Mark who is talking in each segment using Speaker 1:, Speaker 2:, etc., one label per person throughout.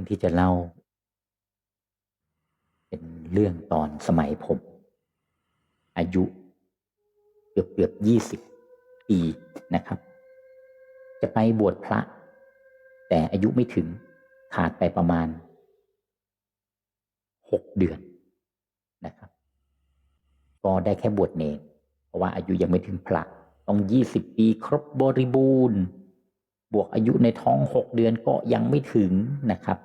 Speaker 1: รื่องที่จะเล่า เป็นเรื่องตอนสมัยผม อายุเกือบเกือบยี่สิบปีนะครับ จะไปบวชพระ แต่อายุไม่ถึงขาดไปประมาณหกเดือนนะครับ ก็ได้แค่บวชเนรเพราะว่าอายุยังไม่ถึงพระต้องยี่สิบปีครบบริบูรณ์บวกอายุในท้องหกเดือนก็ยังไม่ถึงนะครับ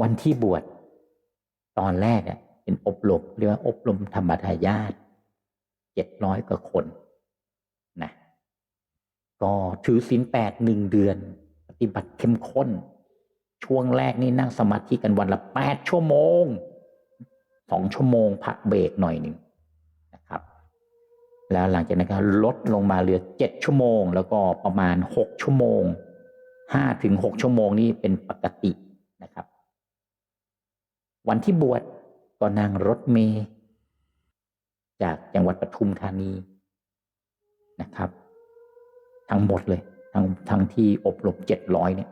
Speaker 1: วันที่บวชตอนแรกเนี่ยเป็นอบรมเรียกว่าอบรมธรรมทายาทเจ็ดร้อยกว่าคนนะก็ถือศีลแปดหนึ่งเดือน ปฏิบัติเข้มข้น ช่วงแรกนี่นั่งสมาธิกันวันละแปดชั่วโมงสองชั่วโมงพักเบรกหน่อยหนึ่งนะครับ แล้วหลังจากนั้นก็ลดลงมาเหลือเจ็ดชั่วโมง แล้วก็ประมาณหกชั่วโมงห้าถึงหกชั่วโมงนี่เป็นปกตินะครับ วันที่บวชก็นั่งรถเมย์จากจังหวัดปทุมธานีนะครับ ทั้งหมดเลยทั้งทั้งที่อบรมเจ็ดร้อยเนี่ย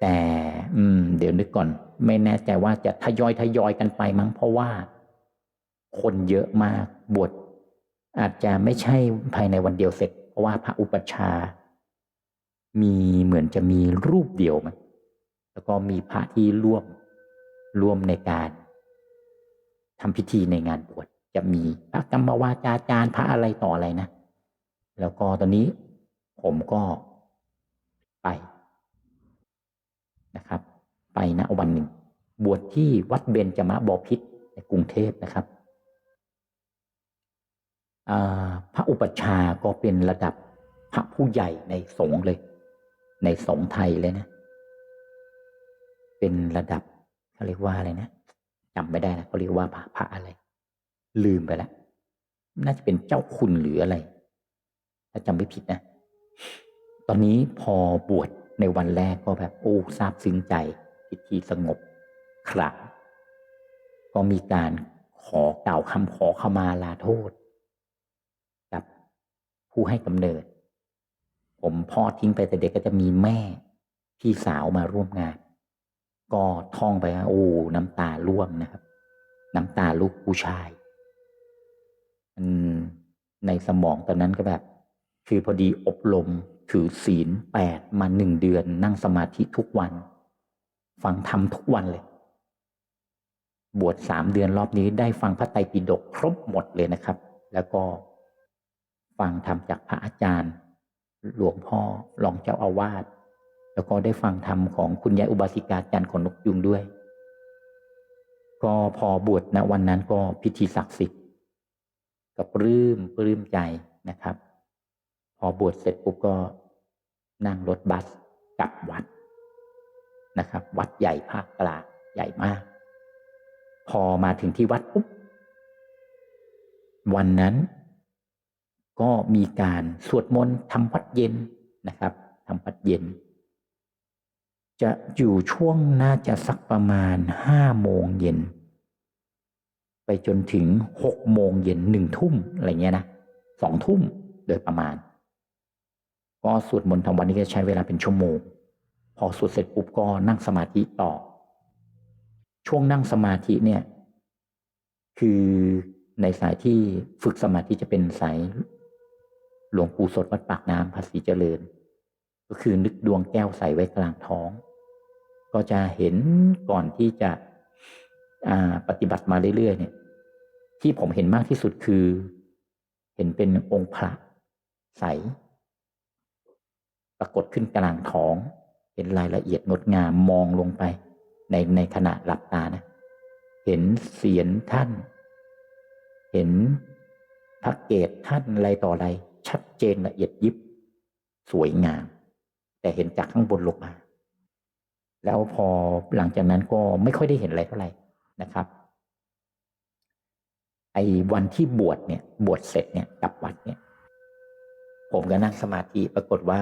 Speaker 1: แต่อืม เดี๋ยวนึกก่อน ไม่แน่ใจว่าจะทยอยทยอยกันไปมั้งเพราะว่า คนเยอะมากบวชอาจจะไม่ใช่ภายในวันเดียวเสร็จ เพราะว่าพระอุปชา มีเหมือนจะมีรูปเดียวมั้งแล้วก็มีพระที่ร่วม ร่วมในการทำพิธีในงานบวชจะมีพระกรรมวาจาจารย์พระอะไรต่ออะไรนะ แล้วก็ตอนนี้ผมก็ไปนะครับ ไปนะวันหนึ่ง บวชที่วัดเบญจมะบพิษในกรุงเทพนะครับพระอุปชฌาย์ก็เป็นระดับพระผู้ใหญ่ในสงฆ์เลย ในสงฆ์ไทยเลยนะ เป็นระดับ เรียกว่าอะไรนะจำไม่ได้นะเขาเรียกว่าพระพระอะไร ลืมไปแล้วน่าจะเป็นเจ้าคุณหรืออะไร ถ้าจำไม่ผิดนะ ตอนนี้พอบวชในวันแรกก็แบบโอ้ซาบซึ้งใจพิธีสงบขลังก็มีการขอกล่าวคำขอขมาลาโทษ กับผู้ให้กำเนิด ผมพ่อทิ้งไปแต่เด็กก็จะมีแม่ พี่สาวมาร่วมงาน ก็ท่องไปโอ้น้ำตาร่วงนะครับ น้ำตาลูกผู้ชายในสมองตอนนั้นก็แบบ คือพอดีอบรมถือศีลแปดมาหนึ่งเดือน นั่งสมาธิทุกวัน ฟังธรรมทุกวันเลย บวชสามเดือนรอบนี้ได้ฟังพระไตรปิฎกครบหมดเลยนะครับ แล้วก็ ฟังธรรมจากพระอาจารย์ หลวงพ่อรองเจ้าอาวาส แล้วก็ได้ฟังธรรมของคุณยายอุบาสิกาจันทร์ขอนนกยุงด้วย ก็พอบวชณวันนั้นก็พิธีศักดิ์สิทธิ์ก็ปลื้มปลื้มใจนะครับ พอบวชเสร็จปุ๊บก็นั่งรถบัสกลับวัดนะครับ วัดใหญ่ภาคกลางใหญ่มาก พอมาถึงที่วัดปุ๊บวันนั้นก็มีการสวดมนต์ทำวัดเย็นนะครับทำวัดเย็น จะอยู่ช่วงน่าจะสักประมาณห้าโมงเย็น ไปจนถึงหกโมงเย็นหนึ่งทุ่มอะไรเงี้ยนะสองทุ่มโดยประมาณ ก็สวดมนต์ทำวันนี้ก็ใช้เวลาเป็นชั่วโมง พอสวดเสร็จปุ๊บก็นั่งสมาธิต่อ ช่วงนั่งสมาธิเนี่ย คือในสายที่ฝึกสมาธิจะเป็นสายหลวงปู่สดวัดปากน้ำภาษีเจริญ ก็คือนึกดวงแก้วใส่ไว้กลางท้อง ก็จะเห็นก่อนที่จะปฏิบัติมาเรื่อยๆเนี่ย ที่ผมเห็นมากที่สุดคือ เห็นเป็นองค์พระใส ปรากฏขึ้นกลางท้อง เป็นรายละเอียดงดงามมองลงไป ในในขณะหลับตานะ เห็นเสียนท่าน เห็นพระเกศท่านอะไรต่ออะไร ชัดเจนละเอียดยิบ สวยงาม แต่เห็นจากข้างบนลงมา แล้วพอหลังจากนั้นก็ไม่ค่อยได้เห็นอะไรเท่าไหร่นะครับ ไอ้วันที่บวชเนี่ย บวชเสร็จเนี่ยกลับวัดเนี่ย ผมก็นั่งสมาธิปรากฏว่า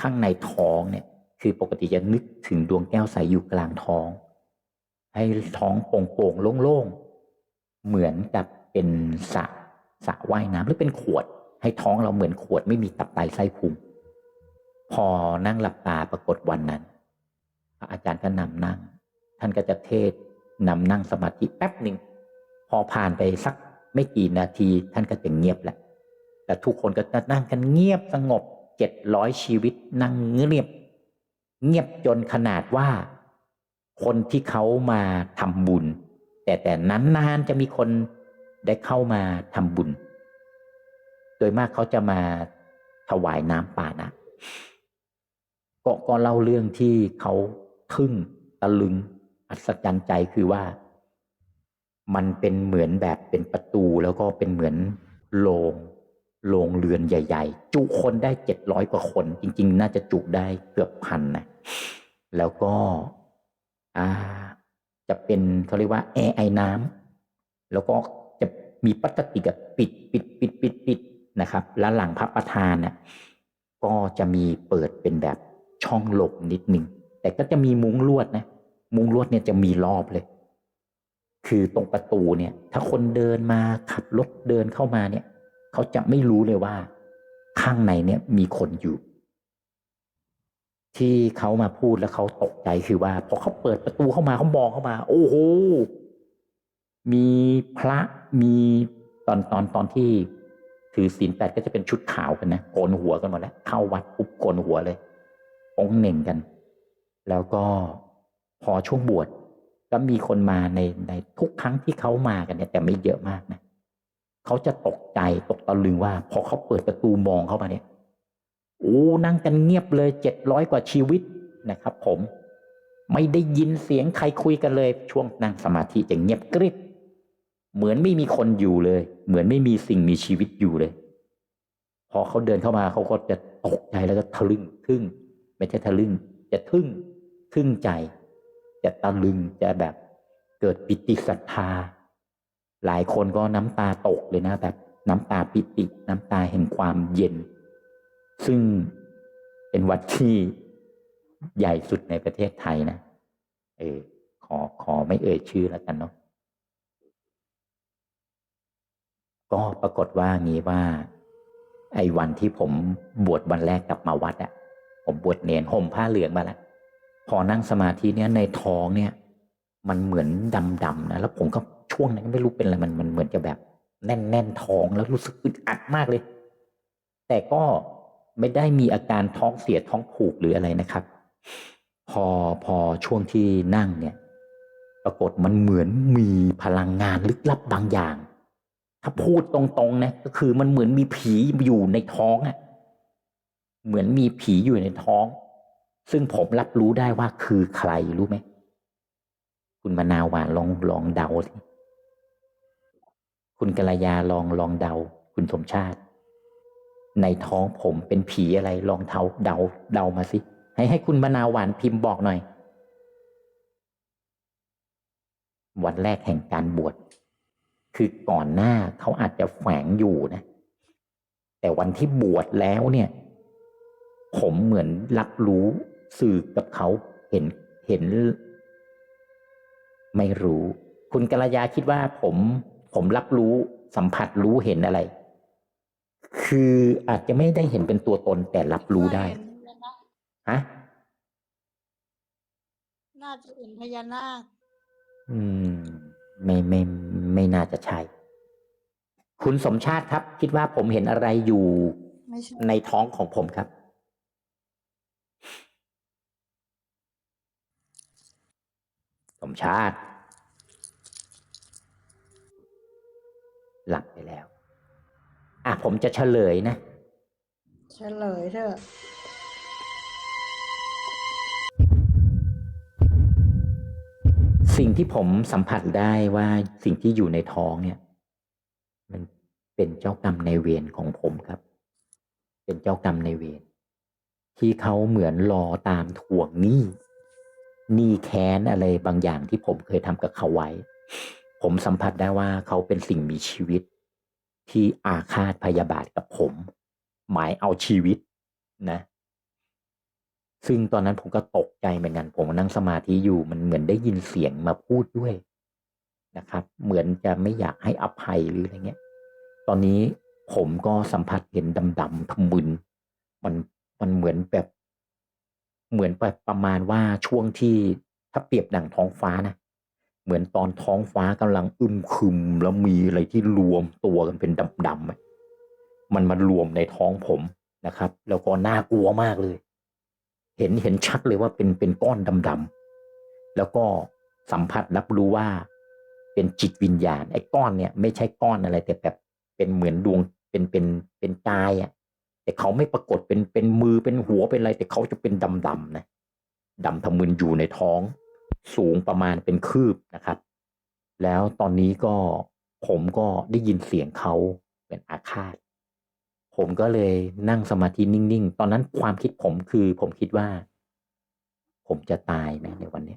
Speaker 1: ข้างในท้องเนี่ย คือปกติจะนึกถึงดวงแก้วใสอยู่กลางท้อง ให้ท้องโป่งๆโล่งๆ เหมือนกับเป็นสระสระว่ายน้ำหรือเป็นขวด ให้ท้องเราเหมือนขวดไม่มีตับไตไส้พุงพอนั่งหลับตาปรากฏวันนั้น อาจารย์ก็นำนั่ง ท่านก็จะเทศนำนั่งสมาธิแป๊บหนึ่ง พอผ่านไปสักไม่กี่นาที ท่านก็จะเงียบแหละ แต่ทุกคนก็นั่งกันเงียบสงบเจ็ดร้อยชีวิตนั่งเงียบ เงียบจนขนาดว่า คนที่เขามาทำบุญ แต่แต่นานๆจะมีคนได้เข้ามาทำบุญ โดยมากเขาจะมาถวายน้ำป่านะก็ก็เล่าเรื่องที่เขา ทึ่งตะลึง อัศจรรย์ใจคือว่า มันเป็นเหมือนแบบเป็นประตูแล้วก็เป็นเหมือนโรงโรงเรือนใหญ่ ๆ จุคนได้เจ็ดร้อยกว่าคน จริง ๆ น่าจะจุได้เกือบพันนะแล้วก็อ่าจะเป็นเขาเรียกว่าแอร์ไอน้ำแล้วก็จะมีพลาสติกะปิดปิดปิดปิดปิดนะครับ แล้วหลังพระประธานน่ะก็จะมีเปิดเป็นแบบช่องหลบนิดนึง แต่ก็จะมีมุ้งลวดนะ มุ้งลวดเนี่ยจะมีรอบเลย คือตรงประตูเนี่ย ถ้าคนเดินมาขับรถเดินเข้ามาเนี่ย เขาจะไม่รู้เลยว่า ข้างในเนี่ยมีคนอยู่ ที่เขามาพูดแล้วเขาตกใจคือว่าพอเขาเปิดประตูเข้ามาเขามองเข้ามา โอ้โหมีพระมีตอนตอนตอนที่ถือศีลแปดก็จะเป็นชุดขาวกันนะโกนหัวกันหมดแล้วเข้าวัดปุ๊บโกนหัวเลยองเหน่งกัน แล้วก็พอช่วงบวชก็มีคนมาในในทุกครั้งที่เขามากันเนี่ยแต่ไม่เยอะมากนะเขาจะตกใจตกตะลึงว่า พอเขาเปิดประตูมองเข้ามาเนี่ยโอ้นั่งกันเงียบเลยเจ็ดร้อยกว่าชีวิตนะครับ ผมไม่ได้ยินเสียงใครคุยกันเลย ช่วงนั่งสมาธิจะเงียบกริบเหมือนไม่มีคนอยู่เลย เหมือนไม่มีสิ่งมีชีวิตอยู่เลย พอเขาเดินเข้ามาเขาก็จะตกใจแล้วก็ทะลึ่งทึ่งไม่ใช่ทะลึ่งจะทึ่ง ทึ่งใจ จะตะลึงจะแบบเกิดปิติศรัทธา หลายคนก็น้ำตาตกเลยนะแบบน้ำตาปิติน้ำตาแห่งความเย็น ซึ่งเป็นวัดที่ใหญ่สุดในประเทศไทยนะ เออ ขอขอไม่เอ่ยชื่อแล้วกันเนาะ ก็ปรากฏว่างี้ว่า ไอ้วันที่ผมบวชวันแรกกลับมาวัดอะผมบวชเนนห่มผ้าเหลืองมาแล้ว พอนั่งสมาธิเนี่ยในท้องเนี่ย มันเหมือนดำๆนะแล้วผมก็ช่วงนั้นไม่รู้เป็นอะไรมันมันเหมือนจะแบบ แน่นแน่นท้องแล้วรู้สึกอึดอัดมากเลย แต่ก็ไม่ได้มีอาการท้องเสียท้องผูกหรืออะไรนะครับ พอพอช่วงที่นั่งเนี่ย ปรากฏมันเหมือนมีพลังงานลึกลับบางอย่าง ถ้าพูดตรงๆนะก็คือมันเหมือนมีผีอยู่ในท้องอะ่ะ เหมือนมีผีอยู่ในท้อง ซึ่งผมรับรู้ได้ว่าคือใครรู้ไหม คุณมะนาวหวานลองลองเดาสิคุณกัลยาลองลองเดา คุณสมชาติ ในท้องผมเป็นผีอะไรลองเทาเดาเดามาสิ ให้ให้คุณมะนาวหวานพิมพ์บอกหน่อย วันแรกแห่งการบวชคือก่อนหน้าเขาอาจจะแฝงอยู่นะ แต่วันที่บวชแล้วเนี่ย ผมเหมือนรับรู้ สื่อกับเขาเห็นเห็น ไม่รู้ คุณกัลยาคิดว่าผม ผมรับรู้สัมผัสรู้เห็นอะไร คืออาจจะไม่ได้เห็นเป็นตัวตนแต่รับรู้ได้
Speaker 2: เห็นนะคะ
Speaker 1: ฮะ
Speaker 2: น่าจะเห็นพญานาค
Speaker 1: อืม ไม่ไม่ ไม่น่าจะใช่คุณสมชาติครับ คิดว่าผมเห็นอะไรอยู่
Speaker 2: ไม่ใช่
Speaker 1: ในท้องของผมครับ สมชาติ หลับไปแล้ว อะผมจะเฉลยนะ
Speaker 2: เฉลยเถอะ
Speaker 1: สิ่งที่ผมสัมผัสได้ว่าสิ่งที่อยู่ในท้องเนี่ย มันเป็นเจ้ากรรมในายเวรของผมครับ เป็นเจ้ากรรมในายเวรที่เขาเหมือนรอตามทวงหนี้ หนี้แค้นอะไรบางอย่างที่ผมเคยทำกับเขาไว้ ผมสัมผัสได้ว่าเขาเป็นสิ่งมีชีวิต ที่อาฆาตพยาบาทกับผม หมายเอาชีวิตนะ ซึ่งตอนนั้นผมก็ตกใจเหมือนกัน ผมนั่งสมาธิอยู่มันเหมือนได้ยินเสียงมาพูดด้วยนะครับ เหมือนจะไม่อยากให้อภัยหรืออะไรเงี้ย ตอนนี้ผมก็สัมผัสเห็นดำๆทมึนมันมันเหมือนแบบ เหมือนแบบประมาณว่าช่วงที่ถ้าเปรียบดังท้องฟ้านะ เหมือนตอนท้องฟ้ากำลังอึมครึมแล้วมีอะไรที่รวมตัวกันเป็นดำๆมันมารวมในท้องผมนะครับ แล้วก็น่ากลัวมากเลย เห็นเห็นชัดเลยว่าเป็นเป็นก้อนดำๆแล้วก็สัมผัสรับรู้ว่า เป็นจิตวิญญาณไอ้ก้อนเนี่ย ไม่ใช่ก้อนอะไรแต่แบบเป็นเหมือนดวงเป็นเป็นเป็นกายอะ แต่เขาไม่ปรากฏเป็นเป็นมือเป็นหัวเป็นอะไร แต่เขาจะเป็นดำๆนะดำทะมึนอยู่ในท้อง สูงประมาณเป็นคืบนะครับ แล้วตอนนี้ก็ผมก็ได้ยินเสียงเขาเป็นอาฆาต ผมก็เลยนั่งสมาธินิ่งๆ ตอนนั้นความคิดผมคือผมคิดว่า ผมจะตายไหมในวันนี้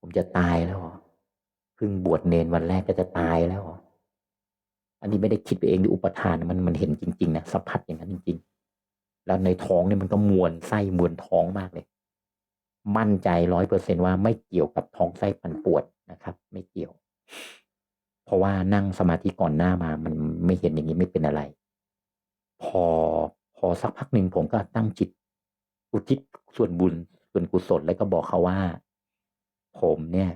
Speaker 1: ผมจะตายแล้วเหรอเพิ่งบวชเนนวันแรกก็จะตายแล้วเหร อันนี้ไม่ได้คิดไปเองหรืออุปทานมันมันเห็นจริงๆนะสัมผัสอย่างนั้นจริง ๆ แล้วในท้องเนี่ยมันก็มวนไส้มวนท้องมากเลย มั่นใจร้อยเปอร์เซนว่าไม่เกี่ยวกับท้องไส้ปั่นปวดนะครับ ไม่เกี่ยว เพราะว่านั่งสมาธิก่อนหน้ามามันไม่เห็นอย่างนี้ไม่เป็นอะไร พอพอสักพักหนึ่งผมก็ตั้งจิต อุทิศส่วนบุญส่วนกุศลแล้วก็บอกเขาว่า ผมเนี่ย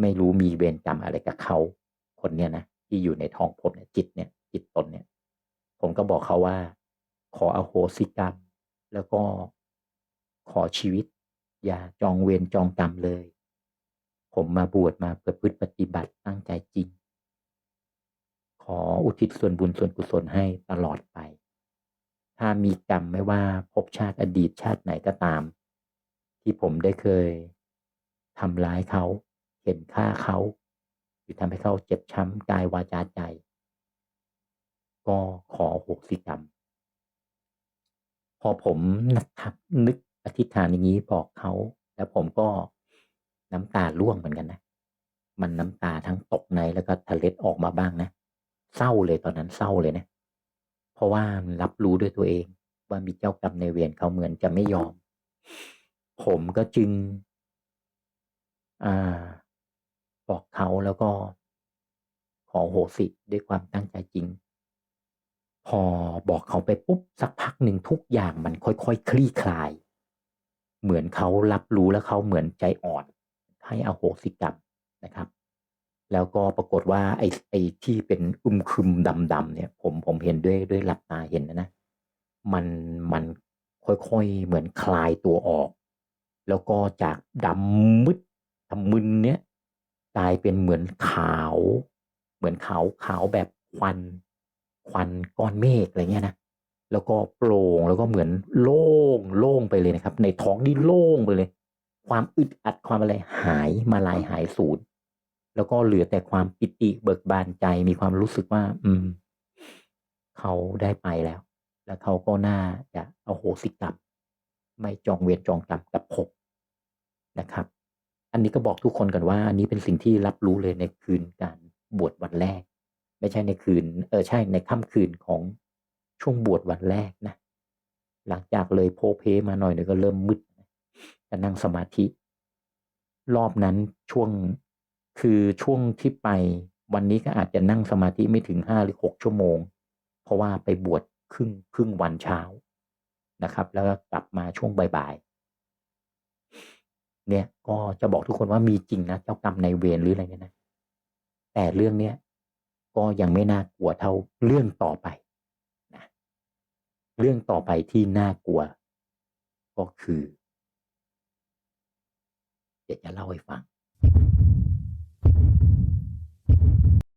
Speaker 1: ไม่รู้มีเวรกรรมอะไรกับเขาคนเนี่ยนะ ที่อยู่ในท้องผมเนี่ยจิตเนี่ยจิตตนเนี่ย ผมก็บอกเขาว่า ขออโหสิกรรม แล้วก็ขอชีวิต อย่าจองเวรจองกรรมเลย ผมมาบวชมาประพฤติปฏิบัติตั้งใจจริง ขออุทิศส่วนบุญส่วนกุศลให้ตลอดไป ถ้ามีกรรมไม่ว่าภพชาติอดีตชาติไหนก็ตาม ที่ผมได้เคยทำร้ายเขาเห็นฆ่าเขา หรือทำให้เขาเจ็บช้ำกายวาจาใจ ก็ขอโหสิกรรม พอผมนะครับ นึกอธิษฐานอย่างนี้บอกเขา แล้วผมก็น้ำตาร่วงเหมือนกันนะ มันน้ำตาทั้งตกในแล้วก็ทะเล็ดออกมาบ้างนะ เศร้าเลยตอนนั้นเศร้าเลยนะ เพราะว่ารับรู้ด้วยตัวเอง ว่ามีเจ้ากรรมในายเวรเขาเหมือนจะไม่ยอม ผมก็จึง อ่า บอกเขาแล้วก็ขอโหสิด้วยความตั้งใจจริง พอบอกเขาไปปุ๊บสักพักหนึ่งทุกอย่างมันค่อยๆคคลี่คลาย เหมือนเขารับรู้แล้วเขาเหมือนใจอ่อน ให้อโหสิกรรมนะครับ แล้วก็ปรากฏว่าไอ้ไอ้ที่เป็นอึมคึมดำๆเนี่ย ผมผมเห็นด้วยด้วยหลับตาเห็นนะนะมันมันค่อยๆเหมือนคลายตัวออก แล้วก็จากดำมืดทำมึนเนี้ย กลายเป็นเหมือนขาว เหมือนขาวขาวแบบควัน ควันก้อนเมฆอะไรเงี้ยนะแล้วก็โปร่งแล้วก็เหมือนโล่งโล่งไปเลยนะครับ ในท้องนี่โล่งไปเลย ความอึดอัดความอะไรหายมาลายหายสูญแล้วก็เหลือแต่ความปิติเบิกบานใจมีความรู้สึกว่า อืม เขาได้ไปแล้ว แล้วเขาก็น่าจะเอาโหสิกรรมไม่จองเวรจองกรรมกับผมนะครับ อันนี้ก็บอกทุกคนกันว่าอันนี้เป็นสิ่งที่รับรู้เลยในคืนการบวชวันแรก ไม่ใช่ในคืน เออใช่ในค่ำคืนของช่วงบวชวันแรกนะ หลังจากเลยโพเพมาหน่อยหนึ่งก็เริ่มมืดจะนั่งสมาธิ รอบนั้นช่วงคือช่วงที่ไป วันนี้ก็อาจจะนั่งสมาธิไม่ถึงห้าหรือหกชั่วโมง เพราะว่าไปบวชครึ่งครึ่งวันเช้านะครับ แล้วก็กลับมาช่วงบ่าย เนี่ยก็จะบอกทุกคนว่ามีจริงนะเจ้ากรรมในายเวรหรืออะไรเนี่ยนะแต่เรื่องเนี้ยก็ยังไม่น่ากลัวเท่าเรื่องต่อไปนะเรื่องต่อไปที่น่ากลัว ก็คือเดี๋ยวจะเล่าให้ฟัง